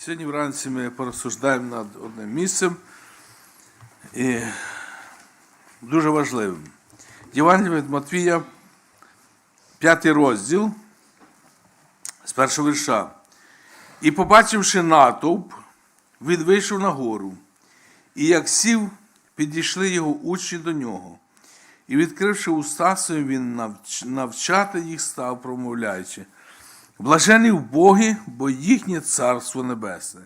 Сьогодні вранці ми порозсуждаємо над одним місцем і дуже важливим. Євангелія від Матвія, п'ятий розділ з першого вірша. І побачивши натовп, він вийшов на гору, і як сів, підійшли його учні до нього. І, відкривши уста свої, він навч- навчати їх став, промовляючи. Блажені вбогі, бо їхнє царство небесне.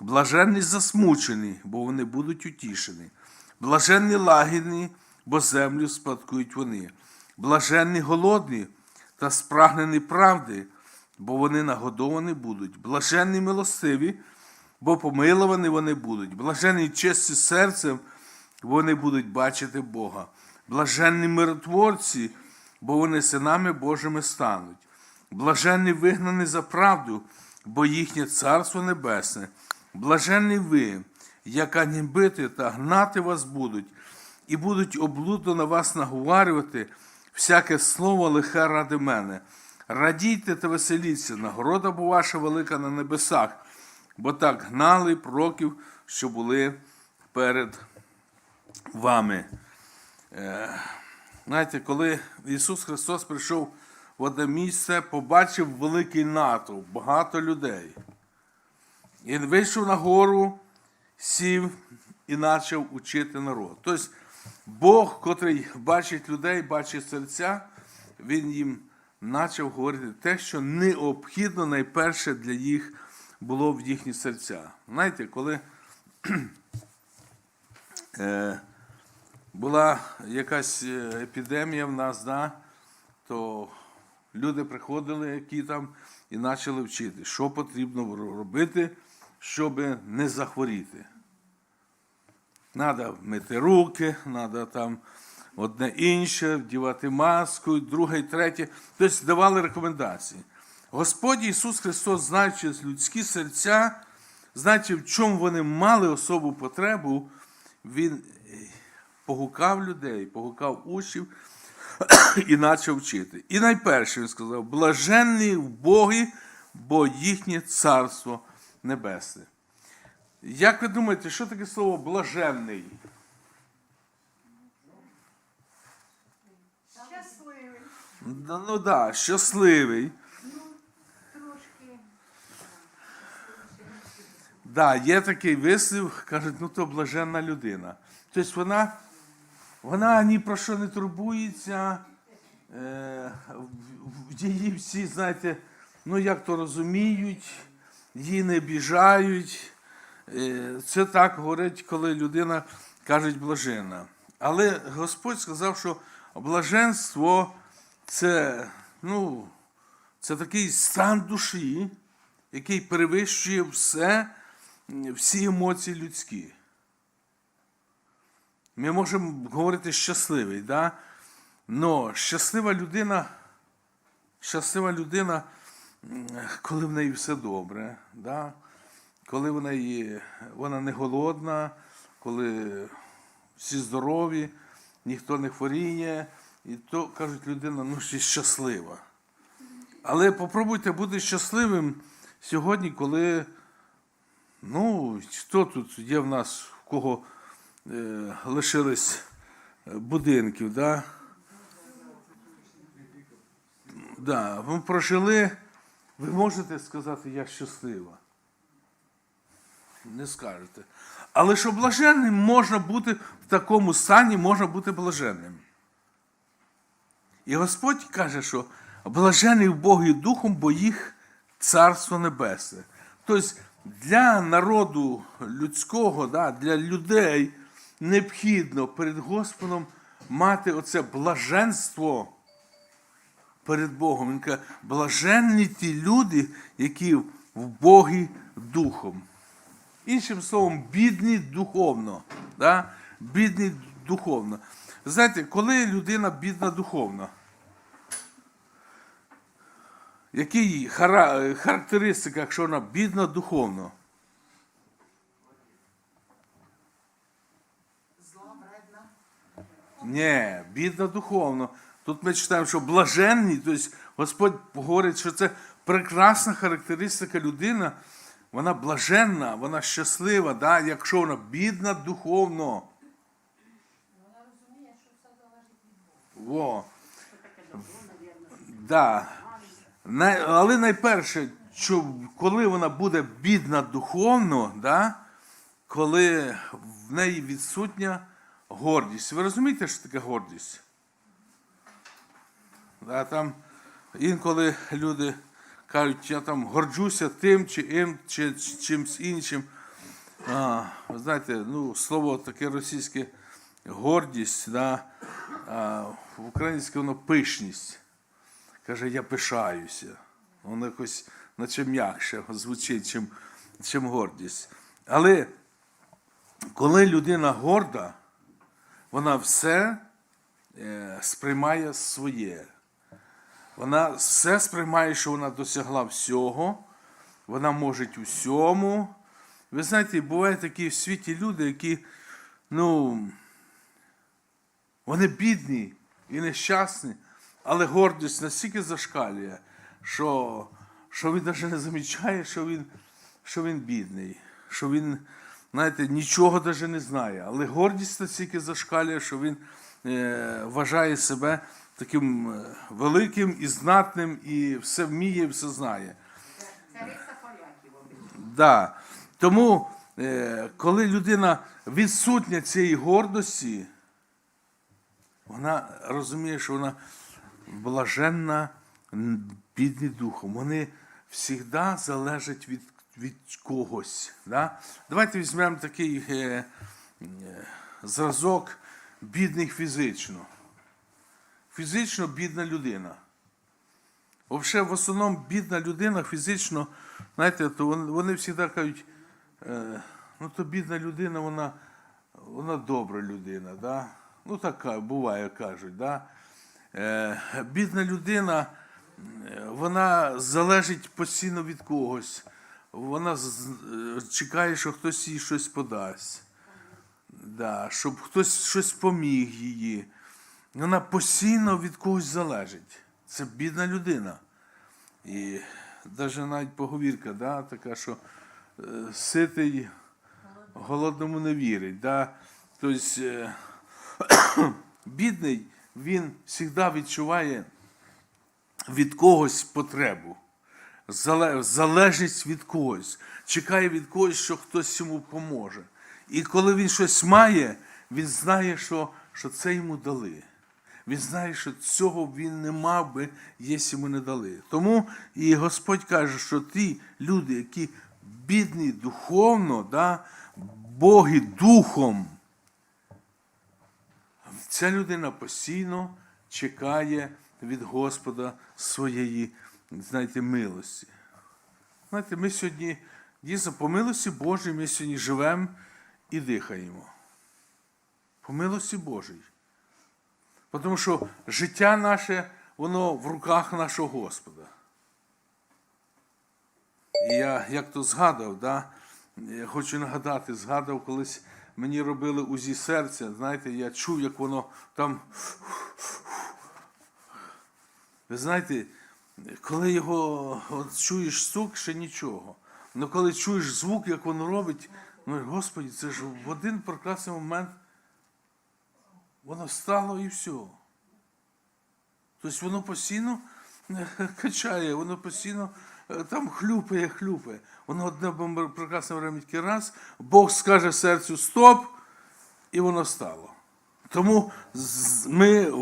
Блаженні засмучені, бо вони будуть утішені. Блаженні лагідні, бо землю спадкують вони. Блаженні голодні та спрагнені правди, бо вони нагодовані будуть. Блаженні милостиві, бо помиловані вони будуть. Блаженні честі серцем, бо вони будуть бачити Бога. Блаженні миротворці, бо вони синами Божими стануть. Блаженні вигнані за правду, бо їхнє царство небесне. Блаженні ви, яка нібити та гнати вас будуть, і будуть облудно на вас наговарювати всяке слово лихе ради мене. Радійте та веселіться, нагорода бо ваша велика на небесах, бо так гнали пророків, що були перед вами. Е, Знаєте, коли Ісус Христос прийшов в одне місце, побачив великий натовп, багато людей. Він вийшов на гору, сів і почав учити народ. Тобто Бог, котрий бачить людей, бачить серця, Він їм почав говорити те, що необхідно найперше для їх було в їхні серця. Знаєте, коли е, була якась е, епідемія в нас, да, то люди приходили, які там, і почали вчити, що потрібно робити, щоб не захворіти. Треба мити руки, треба там одне інше, вдівати маску, друге третє. Тобто давали рекомендації. Господь Ісус Христос, знаючи людські серця, знаючи, в чому вони мали особу потребу, Він е, погукав людей, погукав учнів і почав вчити. І найперше він сказав: блаженні в Богі, бо їхнє царство небесне. Як ви думаєте, що таке слово блаженний? Щасливий. Да, Ну так, да, щасливий. Трошки. Да, є такий вислів, кажуть, ну то блаженна людина. Тобто вона, вона ні про що не турбується, е, її всі, знаєте, ну як то розуміють, її не біжають. Е, Це так говорить, коли людина каже блаженна. Але Господь сказав, що блаженство це, ну, це такий стан душі, який перевищує все, всі емоції людські. Ми можемо говорити щасливий, да? Но щаслива людина, щаслива людина, коли в неї все добре, да? коли в неї, вона не голодна, коли всі здорові, ніхто не хворіє, і то кажуть, людина ну, щаслива. Але попробуйте бути щасливим сьогодні, коли Ну, хто тут є в нас, в кого лишились е, будинків, да? Да, ви прожили, ви можете сказати, я щаслива. Не скажете. Але що блаженним можна бути в такому стані, можна бути блаженним. І Господь каже, що блажений в Богі духом, бо їх царство небесне. Тобто для народу людського, да, для людей необхідно перед Господом мати оце блаженство перед Богом. Він каже, блаженні ті люди, які в Богі духом. Іншим словом, бідні духовно. Да? Бідні духовно. Знаєте, коли людина бідна духовно, які характеристика, якщо вона бідна духовно? Ні, бідна духовно. Тут ми читаємо, що блаженні, тобто Господь говорить, що це прекрасна характеристика людина, вона блаженна, вона щаслива, да? якщо вона бідна духовно. Вона розуміє, що все залежить від Бога. Во. Да. Най, але найперше, що коли вона буде бідна духовно, да, коли в неї відсутня гордість. Ви розумієте, що таке гордість? Да, там інколи люди кажуть, я там горджуся тим чи ім, чи, чи чимсь іншим. А, ви знаєте, ну, слово таке російське гордість, да, а, в українське воно пишність. Каже, я пишаюся. Воно якось наче м'якше звучить, чим, чим гордість. Але коли людина горда, вона все е, сприймає своє. Вона все сприймає, що вона досягла всього, вона може усьому. Ви знаєте, бувають такі в світі люди, які, ну, вони бідні і нещасні, але гордість настільки зашкалює, що, що він навіть не замічає, що він, що він бідний, що він, знаєте, нічого навіть не знає. Але гордість настільки зашкалює, що він е, вважає себе таким е, великим і знатним, і все вміє, і все знає. Це риса поляків. Да. Тому, е, коли людина відсутня цієї гордості, вона розуміє, що вона блаженна, м, бідний духом. Вони завжди залежать від, від когось. Да? Давайте візьмемо такий е, е, зразок бідний фізично. Фізично бідна людина. Взагалі, в основному бідна людина фізично, знаєте, то вони, вони завжди кажуть, е, ну то бідна людина, вона, вона добра людина, да? ну така буває, кажуть. Да? Е, бідна людина, е, вона залежить постійно від когось. Вона чекає, що хтось їй щось подасть. Да, щоб хтось щось поміг її. Вона постійно від когось залежить. Це бідна людина. І навіть навіть поговірка, да, така, що е, ситий голодному не вірить. Да? Тобто е, бідний, він завжди відчуває від когось потребу. Зале- Залежить від когось, чекає від когось, що хтось йому поможе. І коли він щось має, він знає, що, що це йому дали. Він знає, що цього він не мав би, якщо йому не дали. Тому і Господь каже, що ті люди, які бідні духовно, да, боги духом, ця людина постійно чекає від Господа своєї, знаєте, милості. Знаєте, ми сьогодні, дійсно, по милості Божій, ми сьогодні живемо і дихаємо. По милості Божій. Тому що життя наше, воно в руках нашого Господа. І я як то згадав, да, я хочу нагадати, згадав, колись мені робили УЗІ серця, знаєте, я чув, як воно там. Ви знаєте, коли його от чуєш стук, ще нічого. Але коли чуєш звук, як воно робить, ну Господи, це ж в один прекрасний момент воно стало і все. Тобто воно постійно е, качає, воно постійно е, там хлюпає, хлюпає. Воно одне прекрасне время тільки раз, Бог скаже серцю стоп, і воно стало. Тому ми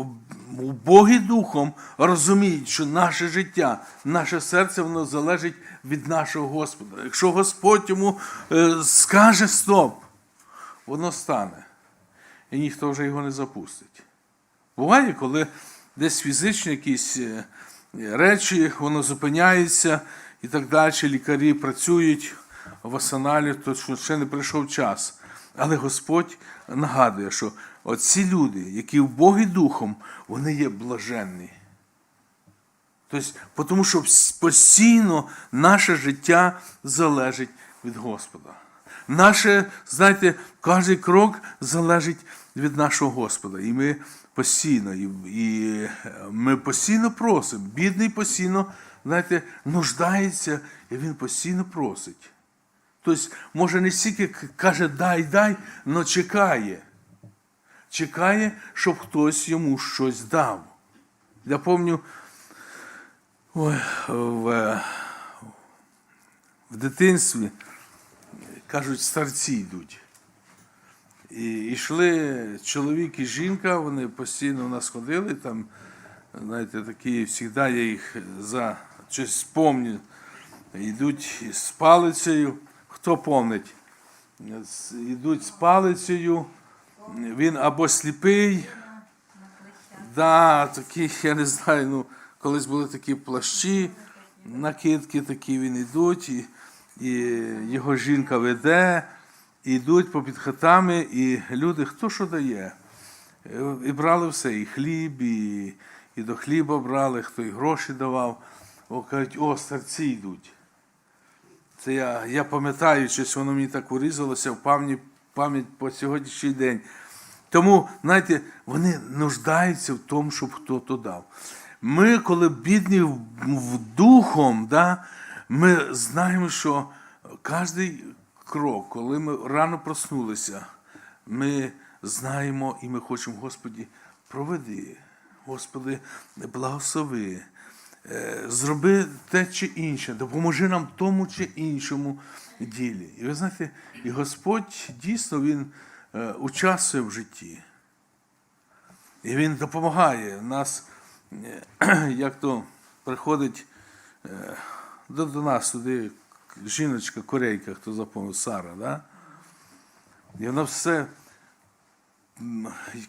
Богі Духом розуміють, що наше життя, наше серце, воно залежить від нашого Господа. Якщо Господь йому е, скаже стоп, воно стане. І ніхто вже його не запустить. Буває, коли десь фізичні якісь е, речі, воно зупиняється і так далі, лікарі працюють в арсеналі, то ще не прийшов час. Але Господь нагадує, що оці люди, які в Богі Духом, вони є блаженні. Тобто, тому що постійно наше життя залежить від Господа. Наше, знаєте, кожен крок залежить від нашого Господа. І ми постійно, і, і ми постійно просимо. Бідний постійно, знаєте, нуждається, і він постійно просить. Тобто, може, не стільки каже дай, дай, але чекає. Чекає, щоб хтось йому щось дав. Я пам'ятаю, в, в дитинстві, кажуть, старці йдуть. І йшли чоловік і жінка, вони постійно у нас ходили, там, знаєте, такі, завжди я їх за щось спомню. Йдуть з палицею. Хто помнить? Йдуть з палицею. Він або сліпий, да, такі, я не знаю, ну, колись були такі плащі, накидки такі він йдуть, і, і його жінка веде, і йдуть попід хатами, і люди, хто що дає. І брали все, і хліб, і, і до хліба брали, хто і гроші давав. О, кажуть, о, старці йдуть. Це я, я пам'ятаю, щось воно мені так урізалося в пам'ять, по сьогоднішній день. Тому, знаєте, вони нуждаються в тому, щоб хто-то дав. Ми, коли бідні в духом, да, ми знаємо, що кожен крок, коли ми рано проснулися, ми знаємо і ми хочемо, Господі, проведи, Господи, благослови. Е, зроби те чи інше, допоможи нам тому чи іншому ділі. І ви знаєте, і Господь дійсно Він е, участвує в житті. І Він допомагає нас, е, як то приходить до, нас туди жіночка, корейка, хто запомнив, Сара, да? і вона все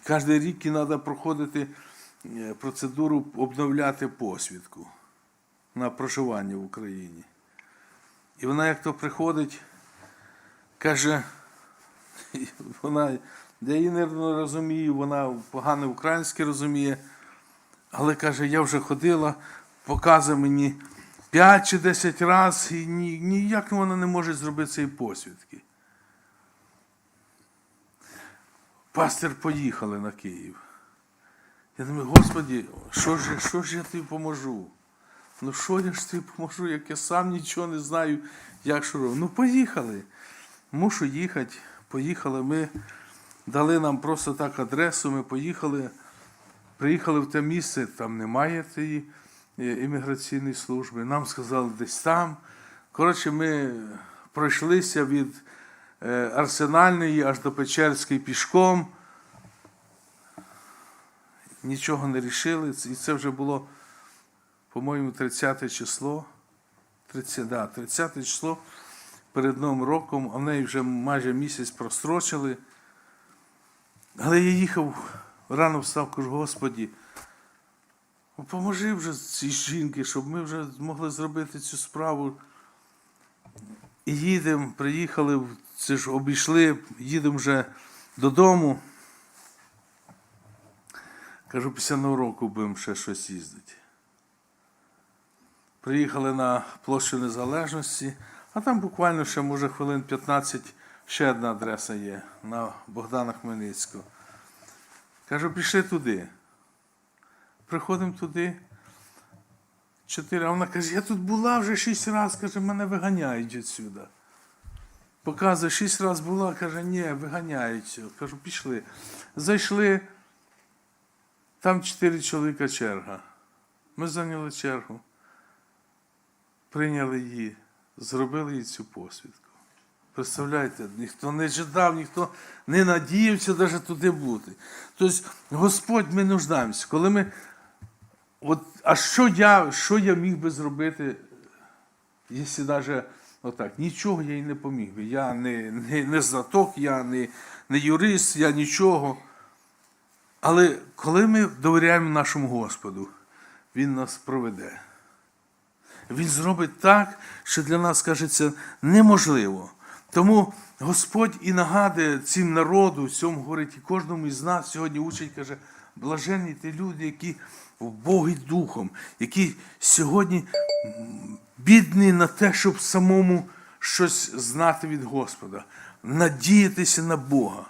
Кожен рік їй треба проходити процедуру обновляти посвідку на проживання в Україні. І вона як то приходить, каже, вона, я її не розумію, вона погано українське розуміє, але каже, я вже ходила, показує мені 5 чи 10 разів, і ні, ніяк вона не може зробити цієї посвідки. Пастир поїхали на Київ. Я думаю, Господі, що ж, що ж я тобі поможу? Ну що я ж тобі поможу, як я сам нічого не знаю, як що робити. Ну, поїхали. Мушу їхати. Поїхали. Ми дали нам просто так адресу, ми поїхали. Приїхали в те місце, там немає цієї е, імміграційної служби. Нам сказали десь там. Коротше, ми пройшлися від е, Арсенальної аж до Печерської пішком. Нічого не рішили. І це вже було, по-моєму, 30 число. 30, да, 30 число перед Новим роком, а в неї вже майже місяць прострочили. Але я їхав, рано встав, кажу, Господі, поможи вже цій жінці, щоб ми вже змогли зробити цю справу. І їдемо, приїхали, це ж обійшли, їдемо вже додому. Кажу, після нового року будемо ще щось їздити. Приїхали на площу Незалежності, а там буквально ще, може, хвилин 15 ще одна адреса є на Богдана Хмельницького. Кажу, пішли туди. Приходимо туди. Чотири. А вона каже, я тут була вже шість разів, каже, мене виганяють відсюди. Показує, шість разів була, каже, ні, виганяють. Кажу, пішли. Зайшли, там чотири чоловіка черга. Ми зайняли чергу, прийняли її, зробили їй цю посвідку. Представляєте, ніхто не ждав, ніхто не надіявся навіть туди бути. Тобто, Господь, ми нуждаємося. Коли ми. От, а що я, що я міг би зробити, якщо навіть отак, нічого я їй не поміг би. Я не, не, не знаток, я не, не юрист, я нічого. Але коли ми довіряємо нашому Господу, Він нас проведе. Він зробить так, що для нас кажеться неможливо. Тому Господь і нагадує цим народу, цьому говорить, і кожному із нас сьогодні учить, каже, блаженні ті люди, які в Богі духом, які сьогодні бідні на те, щоб самому щось знати від Господа, надіятися на Бога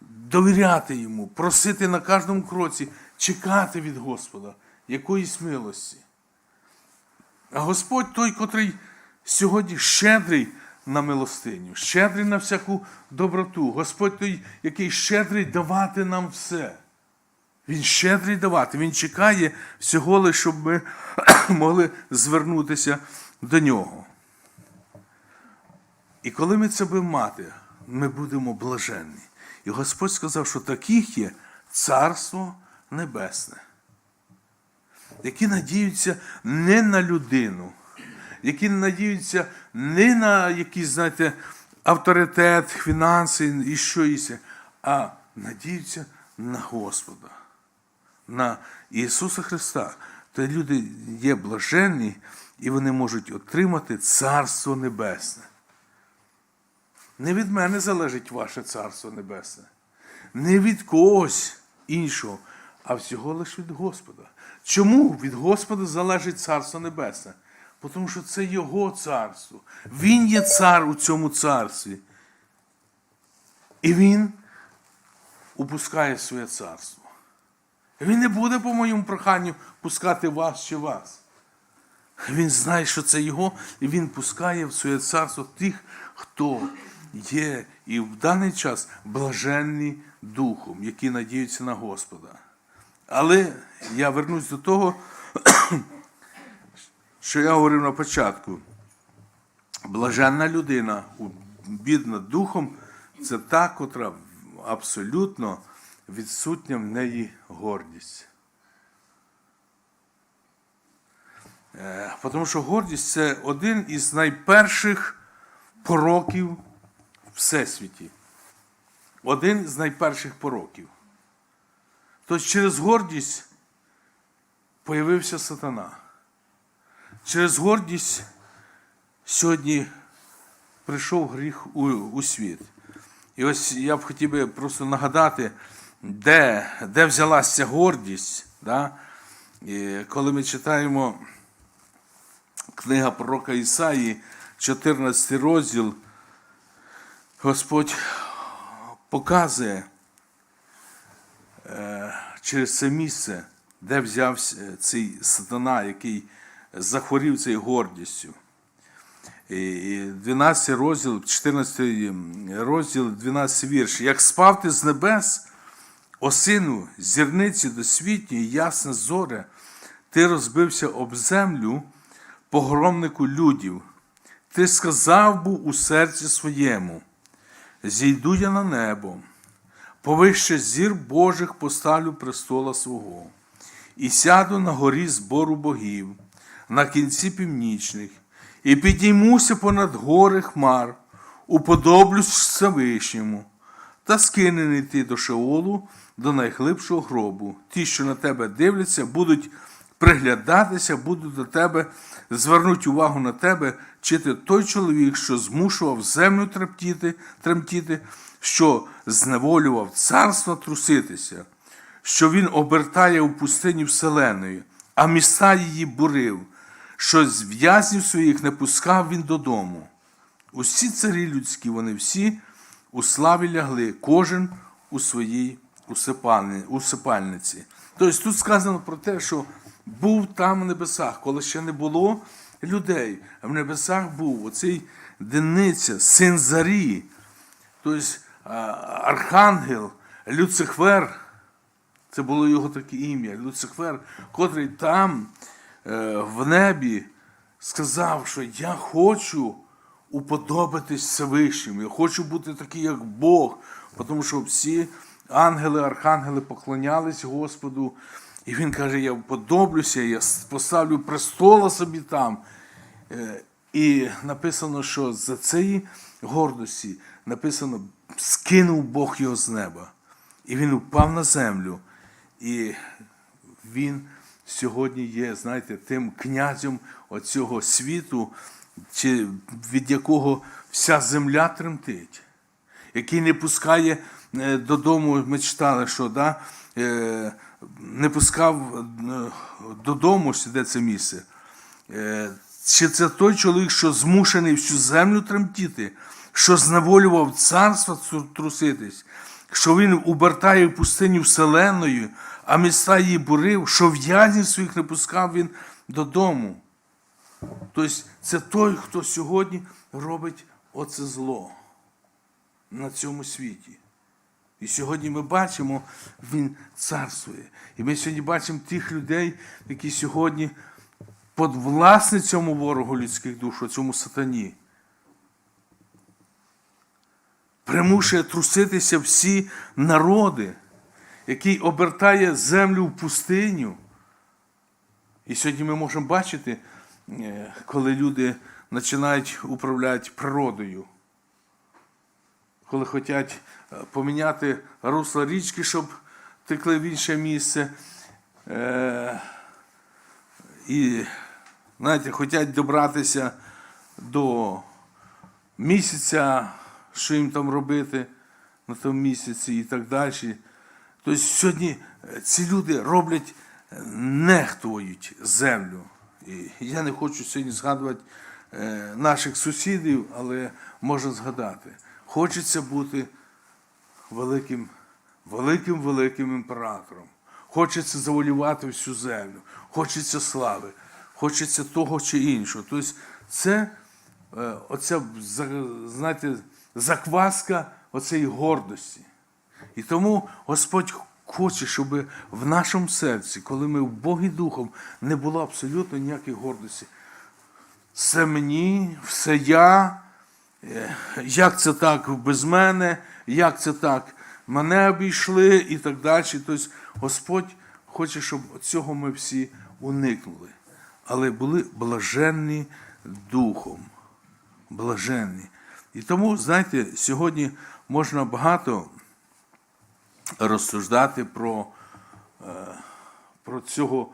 довіряти йому, просити на кожному кроці, чекати від Господа якоїсь милості. А Господь той, котрий сьогодні щедрий на милостиню, щедрий на всяку доброту. Господь той, який щедрий давати нам все. Він щедрий давати, він чекає всього лише, щоб ми могли звернутися до нього. І коли ми це будемо мати, ми будемо блаженні. І Господь сказав, що таких є Царство Небесне, які надіються не на людину, які надіються не на якийсь, знаєте, авторитет, фінанси і що іще, а надіються на Господа, на Ісуса Христа. То люди є блаженні, і вони можуть отримати Царство Небесне. Не від мене залежить ваше Царство Небесне, не від когось іншого, а всього лише від Господа. Чому від Господа залежить Царство Небесне? Тому що це Його царство. Він є цар у цьому царстві. І Він упускає своє царство. Він не буде по моєму проханню пускати вас чи вас. Він знає, що це його, і він пускає в своє царство тих, хто є і в даний час блаженні духом, які надіються на Господа. Але я вернусь до того, що я говорив на початку. Блаженна людина, бідна духом, це та, котра абсолютно відсутня в неї гордість. Е, Тому що гордість це один із найперших пороків Всесвіті. Один з найперших пороків. Тобто через гордість появився сатана. Через гордість сьогодні прийшов гріх у, у світ. І ось я б хотів би просто нагадати, де, де взялася гордість. Да? І коли ми читаємо книга пророка Ісаї, 14 розділ, Господь показує е, через це місце, де взявся цей сатана, який захворів цією гордістю. 12 розділ, 14 розділ, 12 вірш. Як спав ти з небес, о сину, зірниці досвітньої, ясне зоре, ти розбився об землю, погромнику людів. Ти сказав був у серці своєму: зійду я на небо, повище зір Божих поставлю престола свого, і сяду на горі збору богів, на кінці північних, і підіймуся понад гори хмар, уподоблюсь Всевишньому, та скинений ти до Шеолу, до найглибшого гробу. Ті, що на тебе дивляться, будуть приглядатися, будуть до тебе, звернуть увагу на тебе, чи ти той чоловік, що змушував землю тремтіти, тремтіти, що зневолював царство труситися, що він обертає у пустині вселеної, а міста її бурив, що з в'язнів своїх не пускав він додому. Усі царі людські, вони всі у славі лягли, кожен у своїй усипальниці. Тобто тут сказано про те, що був там в небесах, коли ще не було людей, в небесах був оцей Дениця, син Зарі, тобто архангел, Люцифер, це було його таке ім'я, Люцифер, котрий там е, в небі сказав, що я хочу уподобатись Всевишньому, я хочу бути такий, як Бог, тому що всі ангели, архангели поклонялись Господу. І він каже: я вподоблюся, я поставлю престола собі там. Е, І написано, що за цієї гордості написано, скинув Бог його з неба. І він упав на землю. І він сьогодні є, знаєте, тим князем оцього світу, від якого вся земля тремтить, який не пускає е, додому, ми читали, що да, е, не пускав е, додому, де це місце. Е, Чи це той чоловік, що змушений всю землю тремтіти, що зневолював царство труситись, що він обертає в пустиню вселенною, а міста її бурив, що в'язнів своїх не пускав він додому. Тобто це той, хто сьогодні робить оце зло на цьому світі. І сьогодні ми бачимо, він царствує. І ми сьогодні бачимо тих людей, які сьогодні подвласні цьому ворогу людських душ, цьому сатані. Примушує труситися всі народи, який обертає землю в пустиню. І сьогодні ми можемо бачити, е, коли люди починають управляти природою коли хочуть е, поміняти русло річки, щоб текли в інше місце. Е, і, знаєте, хочуть добратися до місяця, що їм там робити на тому місяці і так далі. Тобто сьогодні е, ці люди роблять, нехтують землю. І я не хочу сьогодні згадувати наших сусідів, але можна згадати. Хочеться бути великим, великим, великим імператором. Хочеться завоювати всю землю, хочеться слави, хочеться того чи іншого. Тобто це е, оця, знаєте, закваска оцеї гордості. І тому Господь хоче, щоб в нашому серці, коли ми в Богі Духом, не було абсолютно ніякої гордості. Все мені, все я, як це так без мене, як це так мене обійшли і так далі. Тобто Господь хоче, щоб цього ми всі уникнули. Але були блаженні духом. Блаженні. І тому, знаєте, сьогодні можна багато розсуждати про, е, про цього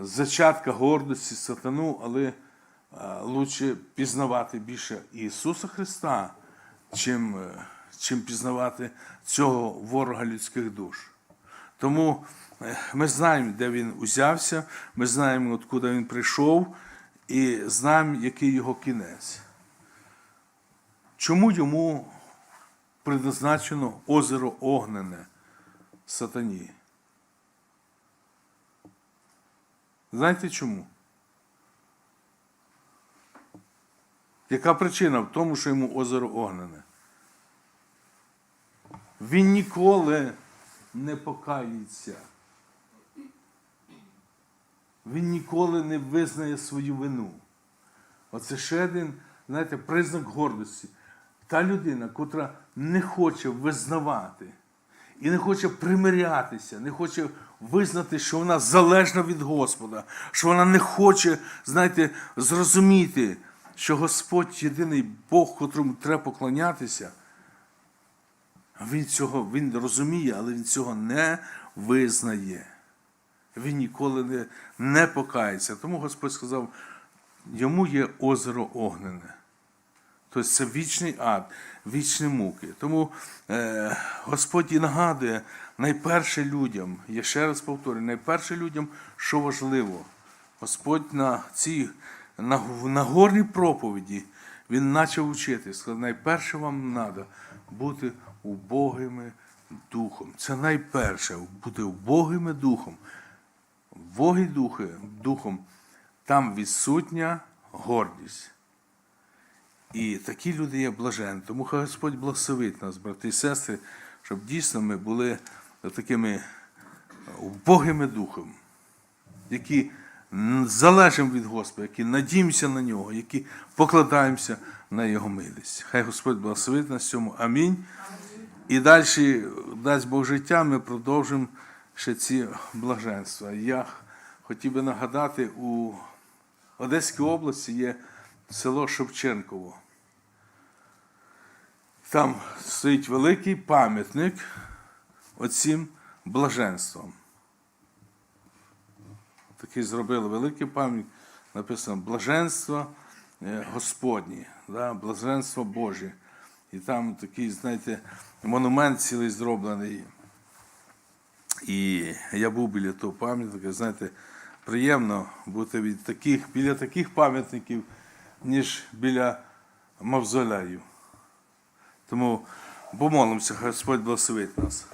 зачатка гордості сатану, але е, лучше пізнавати більше Ісуса Христа, чим, е, чим пізнавати цього ворога людських душ. Тому е, ми знаємо, де він узявся, ми знаємо, откуда він прийшов, і знаємо, який його кінець. Чому йому предназначено озеро Огнене сатані? Знаєте чому? Яка причина в тому, що йому озеро Огнене? Він ніколи не покається. Він ніколи не визнає свою вину. Оце ще один, знаєте, признак гордості. Та людина, котра не хоче визнавати і не хоче примирятися, не хоче визнати, що вона залежна від Господа, що вона не хоче, знаєте, зрозуміти, що Господь єдиний Бог, котрому треба поклонятися. Він цього він розуміє, але він цього не визнає. Він ніколи не, не покається. Тому Господь сказав, йому є озеро огнене. Тобто це вічний ад, вічні муки. Тому е, Господь і нагадує найперше людям, я ще раз повторюю, найперше людям, що важливо. Господь на цій на, на горній проповіді Він почав вчити. Сказав, найперше вам треба бути убогими духом. Це найперше бути убогими духом. Боги духи, духом, там відсутня гордість. І такі люди є блаженні. Тому хай Господь благословить нас, брати і сестри, щоб дійсно ми були такими убогими духом, які залежимо від Господа, які надіємося на нього, які покладаємося на Його милість. Хай Господь благословить нас цьому. Амінь. І далі, дасть Бог життя, ми продовжимо ще ці блаженства. Я хотів би нагадати, у Одеській області є село Шевченково. Там стоїть великий пам'ятник оцім блаженствам. Такий зробили великий пам'ятник, написано Блаженство е, Господні, да, блаженство Боже. І там такий, знаєте, монумент цілий зроблений. І я був біля того пам'ятника, знаєте, приємно бути від таких, біля таких пам'ятників, ніж біля мавзолею. Тому помолимося, Господь благословить нас.